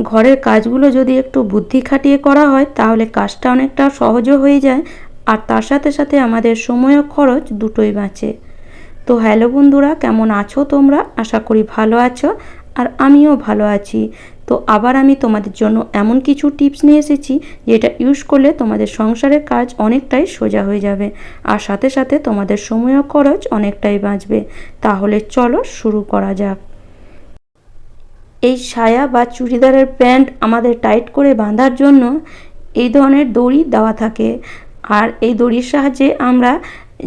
ঘরের কাজগুলো যদি একটু বুদ্ধি খাটিয়ে করা হয়, তাহলে কাজটা অনেকটা সহজও হয়ে যায়। আর তার সাথে সাথে আমাদের সময় খরচ দুটোই বাঁচে। তো হ্যালো বন্ধুরা, কেমন আছো তোমরা? আশা করি ভালো আছো, আর আমিও ভালো আছি। তো আবার আমি তোমাদের জন্য এমন কিছু টিপস নিয়ে এসেছি, যেটা ইউজ করলে তোমাদের সংসারের কাজ অনেকটাই সোজা হয়ে যাবে, আর সাথে সাথে তোমাদের সময় খরচ অনেকটাই বাঁচবে। তাহলে চলো শুরু করা যাক। এই সায়া বা চুড়িদারের প্যান্ট আমাদের টাইট করে বাঁধার জন্য এই ধরনের দড়ি দেওয়া থাকে। আর এই দড়ির সাহায্যে আমরা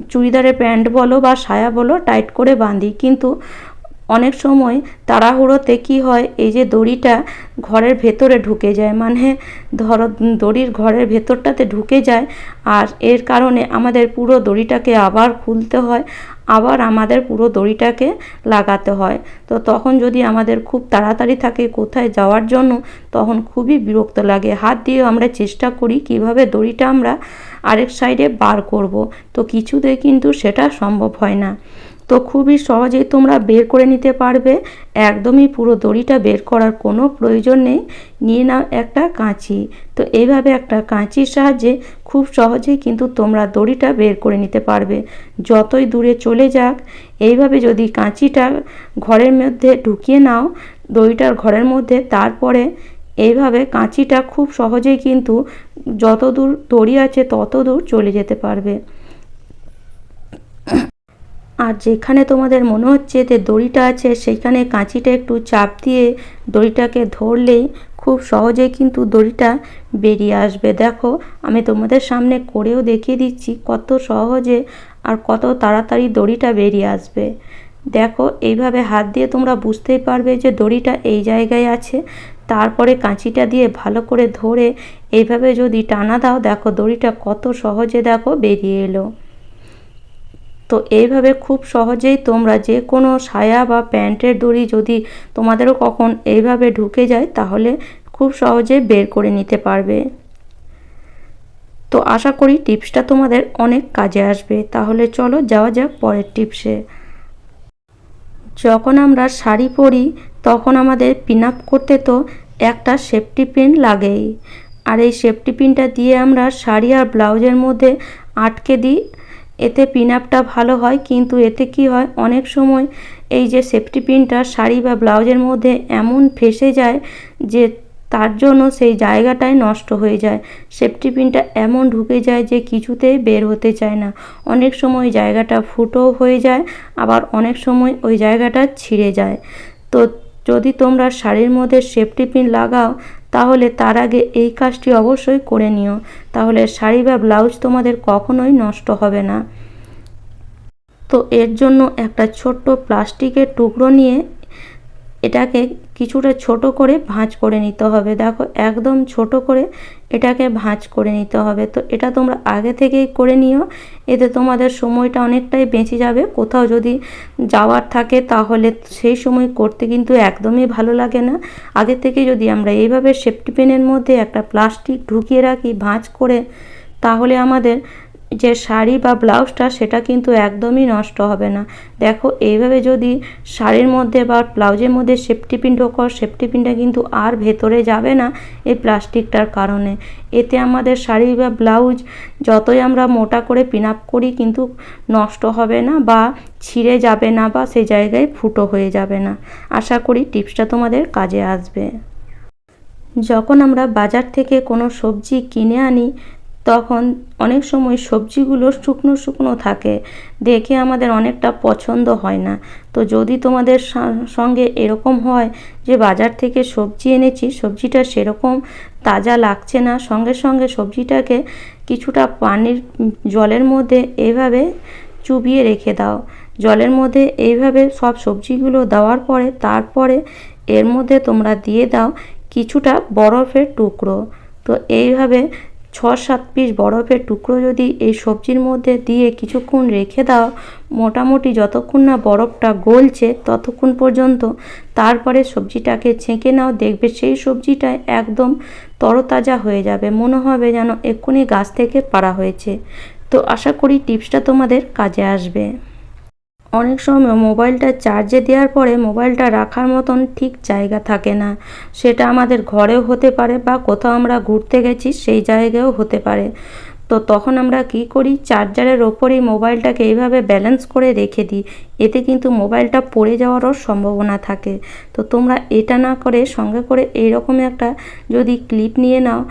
চুড়িদারের প্যান্ট বলো বা সায়া বলো টাইট করে বাঁধি। কিন্তু অনেক সময় তাড়াহুড়োতে কি হয়, এই যে দড়িটা ঘরের ভেতরে ঢুকে যায়। মানে ধরো দড়ির ঘরের ভেতরটাতে ঢুকে যায় আর এর কারণে আমাদের পুরো দড়িটাকে আবার খুলতে হয়। আবার আমাদের পুরো দড়িটাকে লাগাতে হয়। তো তখন যদি আমাদের খুব তাড়াতাড়ি থাকে কোথায় যাওয়ার জন্য, তখন খুবই বিরক্ত লাগে। হাত দিয়ে আমরা চেষ্টা করি কীভাবে দড়িটা আমরা আরেক সাইডে বার করব। তো কিছুতে কিন্তু সেটা সম্ভব হয় না। তো খুবই সহজেই তোমরা বের করে নিতে পারবে। একদমই পুরো দড়িটা বের করার কোনো প্রয়োজন নেই। নিয়ে নাও একটা কাঁচি। তো এইভাবে একটা কাঁচির সাহায্যে খুব সহজেই কিন্তু তোমরা দড়িটা বের করে নিতে পারবে। যতই দূরে চলে যাক, এইভাবে যদি কাঁচিটা ঘরের মধ্যে ঢুকিয়ে নাও, দড়িটার ঘরের মধ্যে, তারপরে এইভাবে কাঁচিটা খুব সহজেই কিন্তু যত দূর দড়ি আছে তত দূর চলে যেতে পারবে। আর যেখানে তোমাদের মনে হচ্ছে যে দড়িটা আছে, সেইখানে কাঁচিটা একটু চাপ দিয়ে দড়িটাকে ধরলেই খুব সহজেই কিন্তু দড়িটা বেরিয়ে আসবে। দেখো, আমি তোমাদের সামনে করেও দেখিয়ে দিচ্ছি কত সহজে আর কত তাড়াতাড়ি দড়িটা বেরিয়ে আসবে। দেখো, এইভাবে হাত দিয়ে তোমরা বুঝতেই পারবে যে দড়িটা এই জায়গায় আছে। তারপরে কাঁচিটা দিয়ে ভালো করে ধরে এইভাবে যদি টানা দাও, দেখো দড়িটা কত সহজে দেখো বেরিয়ে এলো। তো এইভাবে খুব সহজেই তোমরা যে কোনো সায়া বা প্যান্টের দড়ি যদি তোমাদেরও কখন এইভাবে ঢুকে যায়, তাহলে খুব সহজে বের করে নিতে পারবে। তো আশা করি টিপসটা তোমাদের অনেক কাজে আসবে। তাহলে চলো যাওয়া যাক পরের টিপসে। যখন আমরা শাড়ি পরি, তখন আমাদের পিন আপ করতে তো একটা সেফটি পিন লাগেই। আর এই সেফটি পিনটা দিয়ে আমরা শাড়ি আর ব্লাউজের মধ্যে আটকে দিই এতে পিন আপটা ভালো হয়, কিন্তু এতে কি হয়? অনেক সময় এই যে সেফটি পিনটা শাড়ি বা ব্লাউজের মধ্যে এমন ফেসে যায় যে তার জন্য সেই জায়গাটাই নষ্ট হয়ে যায়। সেফটি পিনটা এমন ঢুকে যায় যে কিছুতেই বের হতে চায় না। অনেক সময় জায়গাটা ফুটো হয়ে যায়, আবার অনেক সময় ওই জায়গাটা ছিঁড়ে যায়। তো যদি তোমরা শাড়ির মধ্যে সেফটি পিন লাগাও তাহলে তার আগে এই কাজটি অবশ্যই করে নিও। তাহলে শাড়ি বা ব্লাউজ তোমাদের কখনোই নষ্ট হবে না। তো এর জন্য একটা ছোট্ট প্লাস্টিকের টুকরো নিয়ে এটাকে কিছুটা ছোট করে ভাঁজ করে নিতে হবে। দেখো, একদম ছোট করে এটাকে ভাঁজ করে নিতে হবে। তো এটা তোমরা আগে থেকেই করে নিও। এতে তোমাদের সময়টা অনেকটাই বেঁচে যাবে। কোথাও যদি যাওয়ার থাকে, তাহলে সেই সময় করতে কিন্তু একদমই ভালো লাগে না। আগে থেকে যদি আমরা এইভাবে সেফটি পেনের মধ্যে একটা প্লাস্টিক ঢুকিয়ে রাখি, ভাঁজ করে, তাহলে আমাদের যে শাড়ি বা ব্লাউজটা, সেটা কিন্তু একদমই নষ্ট হবে না। দেখো, এইভাবে যদি শাড়ির মধ্যে বা ব্লাউজের মধ্যে সেফটি পিন ঢোকো সেফটি পিনটা কিন্তু আর ভেতরে যাবে না এই প্লাস্টিকটার কারণে। এতে আমাদের শাড়ি বা ব্লাউজ যতই আমরা মোটা করে পিন আপ করি, কিন্তু নষ্ট হবে না বা ছিঁড়ে যাবে না বা সেই জায়গায় ফুটো হয়ে যাবে না। আশা করি টিপসটা তোমাদের কাজে আসবে। যখন আমরা বাজার থেকে কোনো সবজি কিনে আনি তখন অনেক সময় সবজিগুলো শুকনো শুকনো থাকে। দেখে আমাদের অনেকটা পছন্দ হয় না। তো যদি তোমাদের সঙ্গে এরকম হয় যে বাজার থেকে সবজি এনেছি, সবজিটা সেরকম তাজা লাগছে না, সঙ্গে সঙ্গে সবজিটাকে কিছুটা পানির জলের মধ্যে এভাবে চুবিয়ে রেখে দাও। জলের মধ্যে এইভাবে সব সবজিগুলো দেওয়ার পরে তারপরে এর মধ্যে তোমরা দিয়ে দাও কিছুটা বরফের টুকরো। তো এইভাবে ছ সাত পিস বরফের টুকরো যদি এই সবজির মধ্যে দিয়ে কিছুক্ষণ রেখে দাও, মোটামুটি যতক্ষণ না বরফটা গলছে ততক্ষণ পর্যন্ত তারপরে সবজিটাকে ছেঁকে নাও, দেখবে সেই সবজিটা একদম তরতাজা হয়ে যাবে। মনে হবে যেন এক্ষুনি গাছ থেকে পাড়া হয়েছে। তো আশা করি টিপসটা তোমাদের কাজে আসবে। অনেক সময় মোবাইলটা চার্জে দেওয়ার পরে মোবাইলটা রাখার মতন ঠিক জায়গা থাকে না। সেটা আমাদের ঘরেও হতে পারে বা কোথাও আমরা ঘুরতে গেছি, সেই জায়গায়ও হতে পারে। তো তখন আমরা কি করি? চার্জারের ওপরেই মোবাইলটাকে এইভাবে ব্যালেন্স করে রেখে দিই। এতে কিন্তু মোবাইলটা পড়ে যাওয়ারও সম্ভাবনা থাকে। তো তোমরা এটা না করে সঙ্গে করে এইরকম একটা যদি ক্লিপ নিয়ে নাও,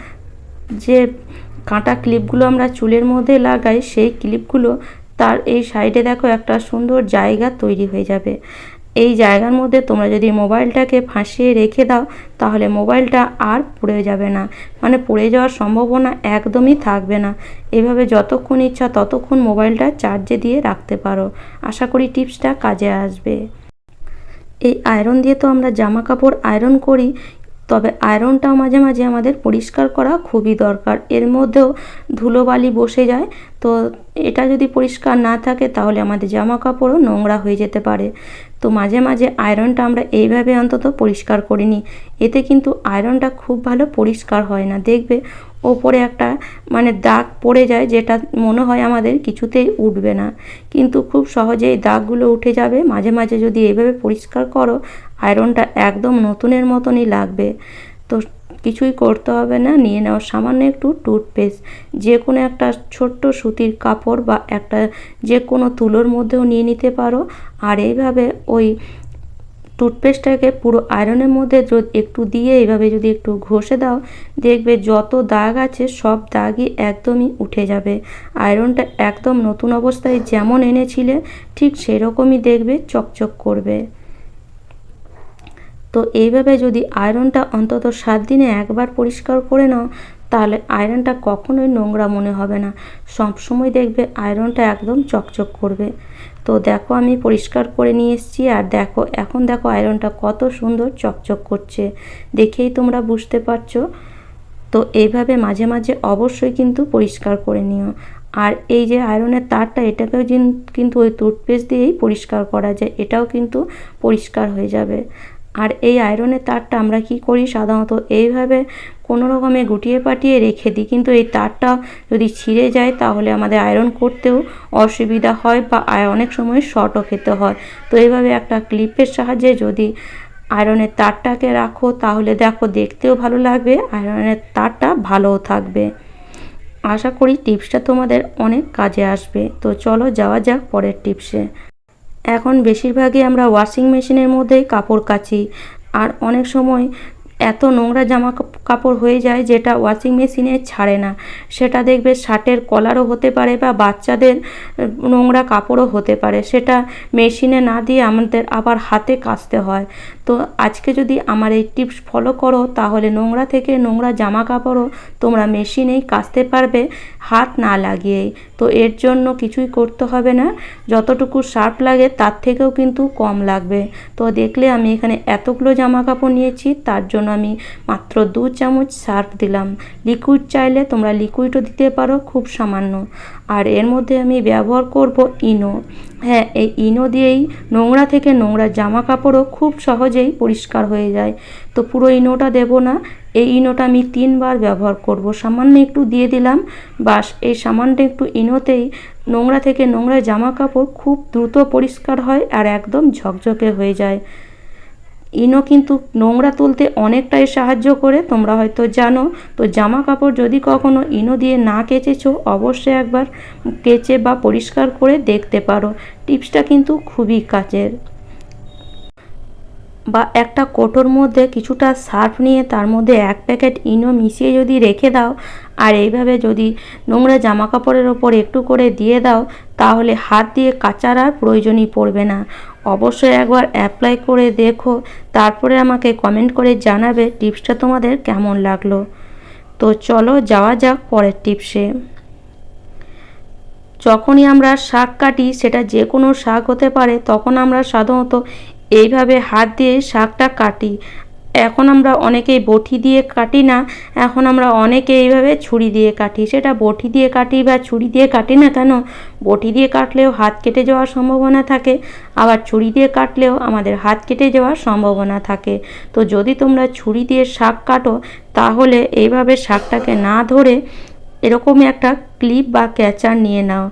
যে কাঁটা ক্লিপগুলো আমরা চুলের মধ্যে লাগাই, সেই ক্লিপগুলো তার এই সাইডে দেখো একটা সুন্দর জায়গা তৈরি হয়ে যাবে। এই জায়গার মধ্যে তোমরা যদি মোবাইলটাকে ফাঁসিয়ে রেখে দাও, তাহলে মোবাইলটা আর পড়ে যাবে না। মানে পড়ে যাওয়ার সম্ভাবনা একদমই থাকবে না। এভাবে যতক্ষণ ইচ্ছা ততক্ষণ মোবাইলটা চার্জে দিয়ে রাখতে পারো। আশা করি টিপসটা কাজে আসবে। এই আয়রন দিয়ে তো আমরা জামা কাপড় আয়রন করি। তবে আয়রনটাও মাঝে মাঝে আমাদের পরিষ্কার করা খুবই দরকার। এর মধ্যেও ধুলোবালি বসে যায়, তো এটা যদি পরিষ্কার না থাকে তাহলে আমাদের জামা কাপড়ও নোংরা হয়ে যেতে পারে। তো মাঝে মাঝে আয়রনটা আমরা এইভাবে অন্তত পরিষ্কার করিনি। এতে কিন্তু আয়রনটা খুব ভালো পরিষ্কার হয় না। দেখবে ওপরে একটা মানে দাগ পড়ে যায় যেটা মনে হয় আমাদের কিছুতেই উঠবে না। কিন্তু খুব সহজেই দাগগুলো উঠে যাবে। মাঝে মাঝে যদি এইভাবে পরিষ্কার করো আয়রনটা একদম নতুনের মতনই লাগবে। তো কিছুই করতে হবে না, নিয়ে নাও সামান্য একটু টুথপেস্ট। যে কোনো একটা ছোট্ট সুতির কাপড় বা একটা যে কোনো তুলোর মধ্যেও নিয়ে নিতে পারো। আর এইভাবে ওই টুথপেস্টটাকে পুরো আয়রনের মধ্যে একটু দিয়ে এইভাবে যদি একটু ঘষে দাও, দেখবে যত দাগ আছে সব দাগই একদমই উঠে যাবে। আয়রনটা একদম নতুন অবস্থায় যেমন এনেছিলে, ঠিক সেরকমই দেখবে, চকচক করবে। তো এইভাবে যদি আয়রনটা অন্তত সাত দিনে একবার পরিষ্কার করে নাও, তাহলে আয়রনটা কখনোই নোংরা মনে হবে না। সবসময় দেখবে আয়রনটা একদম চকচক করবে। তো দেখো আমি পরিষ্কার করে নিয়ে এসেছি আর দেখো, এখন দেখো আয়রনটা কত সুন্দর চকচক করছে। দেখেই তোমরা বুঝতে পারছ। তো এইভাবে মাঝে মাঝে অবশ্যই কিন্তু পরিষ্কার করে নিও। আর এই যে আয়রনের তারটা, এটাকেও কিন্তু ওই টুথপেস্ট দিয়েই পরিষ্কার করা যায়। এটাও কিন্তু পরিষ্কার হয়ে যাবে। আর এই আয়রনের তারটা আমরা কি করি? সাধারণত এইভাবে কোনো রকমে গুটিয়ে পাটিয়ে রেখে দিই। কিন্তু এই তারটা যদি ছিঁড়ে যায়, তাহলে আমাদের আয়রন করতেও অসুবিধা হয় বা অনেক সময় শর্টও খেতে হয়। তো এইভাবে একটা ক্লিপের সাহায্যে যদি আয়রনের তারটাকে রাখো, তাহলে দেখো দেখতেও ভালো লাগবে, আয়রনের তারটা ভালোও থাকবে। আশা করি টিপসটা তোমাদের অনেক কাজে আসবে। তো চলো যাওয়া যাক পরের টিপসে। এখন বেশিরভাগই আমরা ওয়াশিং মেশিনের মধ্যেই কাপড় কাচি। আর অনেক সময় এত নোংরা জামা কাপড় হয়ে যায় যেটা ওয়াশিং মেশিনে ছাড়ে না। সেটা দেখবে শার্টের কলারও হতে পারে বা বাচ্চাদের নোংরা কাপড়ও হতে পারে। সেটা মেশিনে না দিয়ে আমাদের আবার হাতে কাচতে হয়। তো আজকে যদি আমার এই টিপস ফলো করো, তাহলে নোংরা থেকে নোংরা জামা কাপড়ও তোমরা মেশিনেই কাচতে পারবে, হাত না লাগিয়েই। তো এর জন্য কিছুই করতে হবে না। যতটুকু শার্প লাগে, তার থেকেও কিন্তু কম লাগবে। তো দেখলে আমি এখানে এতগুলো জামা কাপড় নিয়েছি, তার জন্য আমি মাত্র দু চামচ সার্ফ দিলাম। লিকুইড চাইলে তোমরা লিকুইডও দিতে পারো, খুব সামান্য। আর এর মধ্যে আমি ব্যবহার করব ইনো। হ্যাঁ এই ইনো দিয়েই নোংরা থেকে নোংরা জামা কাপড়ও খুব সহজেই পরিষ্কার হয়ে যায়। তো পুরো ইনোটা দেব না। এই ইনোটা আমি তিনবার ব্যবহার করব। সামান্য একটু দিয়ে দিলাম। বাস, এই সামান্য একটু ইনোতেই নোংরা থেকে নোংরা জামা কাপড় খুব দ্রুত পরিষ্কার হয় আর একদম ঝকঝকে হয়ে যায়। ইনো কিন্তু নোংরা তুলতে অনেকটাই সাহায্য করে, তোমরা হয়তো জানো। তো জামা কাপড় যদি কখনো ইনো দিয়ে না কেচেছো, অবশ্যই একবার কেচে বা পরিষ্কার করে দেখতে পারো। টিপসটা কিন্তু খুবই কাজের বা একটা কোটোর মধ্যে কিছুটা সার্ফ নিয়ে তার মধ্যে এক প্যাকেট ইনো মিশিয়ে যদি রেখে দাও, আর এইভাবে যদি নোংরা জামা কাপড়ের ওপর একটু করে দিয়ে দাও, তাহলে হাত দিয়ে কাচার আর প্রয়োজনই পড়বে না। অবশ্যই একবার অ্যাপ্লাই করে দেখো। তারপরে আমাকে কমেন্ট করে জানাবে টিপসটা তোমাদের কেমন লাগল। তো চলো যাওয়া যাক পরের টিপসে যখনই আমরা শাক কাটি, সেটা যে কোনো শাক হতে পারে, তখন আমরা সাধারণত এইভাবে হাত দিয়ে শাকটা কাটি। এখন আমরা অনেকেই বটি দিয়ে কাটি না, এখন আমরা অনেকে এইভাবে ছুরি দিয়ে কাটি। সেটা বটি দিয়ে কাটি বা ছুরি দিয়ে কাটি না কেন? বটি দিয়ে কাটলেও হাত কেটে যাওয়ার সম্ভাবনা থাকে, আবার ছুরি দিয়ে কাটলেও আমাদের হাত কেটে যাওয়ার সম্ভাবনা থাকে। তো যদি তোমরা ছুরি দিয়ে শাক কাটো, তাহলে এইভাবে শাকটাকে না ধরে এরকম একটা ক্লিপ বা ক্যাচার নিয়ে নাও।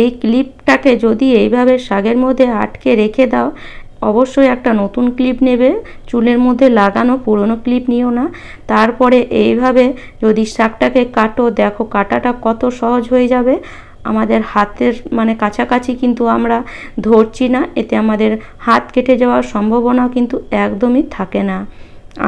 এই ক্লিপটাকে যদি এইভাবে শাকের মধ্যে আটকে রেখে দাও অবশ্যই একটা নতুন ক্লিপ নেবে, চুলের মধ্যে লাগানো পুরনো ক্লিপ নিও না। তারপরে এইভাবে যদি শাকটাকে কাটো, দেখো কাটাটা কত সহজ হয়ে যাবে। আমাদের হাতের মানে কাছাকাছি কিন্তু আমরা ধরছি না, এতে আমাদের হাত কেটে যাওয়ার সম্ভাবনা কিন্তু একদমই থাকে না।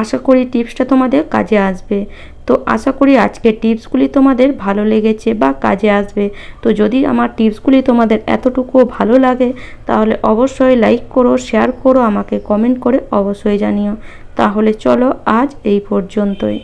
আশা করি টিপসটা তোমাদের কাজে আসবে। তো আশা করি আজকে টিপসগুলি তোমাদের ভালো লেগেছে বা কাজে আসবে। তো যদি আমার টিপসগুলি তোমাদের এতটুকুও ভালো লাগে, তাহলে অবশ্যই লাইক করো শেয়ার করো, আমাকে কমেন্ট করে অবশ্যই জানিও। তাহলে চলো আজ এই পর্যন্তই।